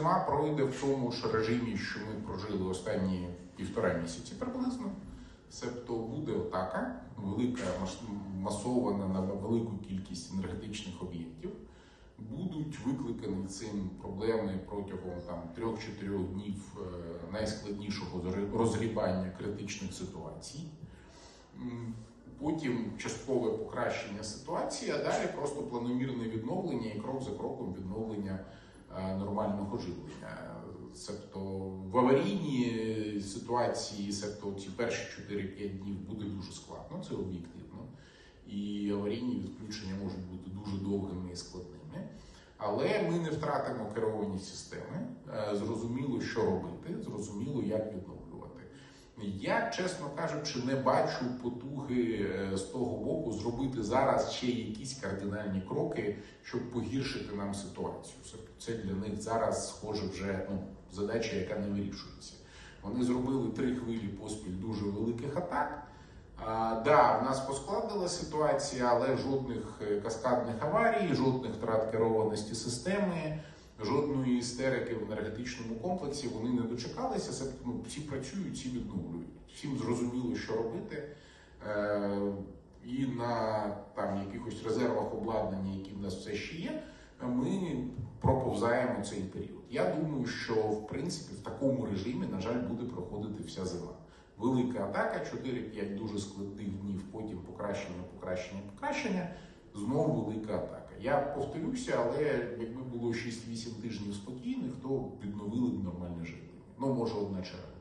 зима пройде в тому ж режимі, що ми прожили останні півтора місяці приблизно. Себто буде атака, велика масована на велику кількість енергетичних об'єктів. Будуть викликані цим проблеми протягом там 3-4 днів е, найскладнішого розгрібання критичних ситуацій. Потім часткове покращення ситуації, а далі просто планомірне відновлення і крок за кроком відновлення нормального живлення. Себто в аварійній ситуації, себто ці перші 4-5 днів буде дуже складно, це об'єктивно. І аварійні відключення можуть бути дуже довгими і складними. Але ми не втратимо керовані системи. Е, Зрозуміло, що робити, зрозуміло, як відновлювати. Я, чесно кажучи, не бачу потуги е, з того боку зробити зараз ще якісь кардинальні кроки, щоб погіршити нам ситуацію. Це- для них зараз схоже вже ну, задача, яка не вирішується. Вони зробили три хвилі поспіль дуже великих атак. А, да, в нас поскладила ситуація, але жодних е, каскадних аварій, жодних втрат керованості системи, жодної істерики в енергетичному комплексі вони не дочекалися. Це ну, всі працюють, всі відновлюють. Всім зрозуміло, що робити. Е, і на там якихось резервах обладнання, які в нас все ще є, ми проповзаємо цей період. Я думаю, що в принципі в такому режимі, на жаль, буде проходити вся зима. Велика атака, 4-5 дуже складних днів, потім покращення, покращення, покращення. Знову велика атака. Я повторюся, але якби було 6-8 тижнів спокійних, то відновили б нормальне живлення. Ну, може, одна черга.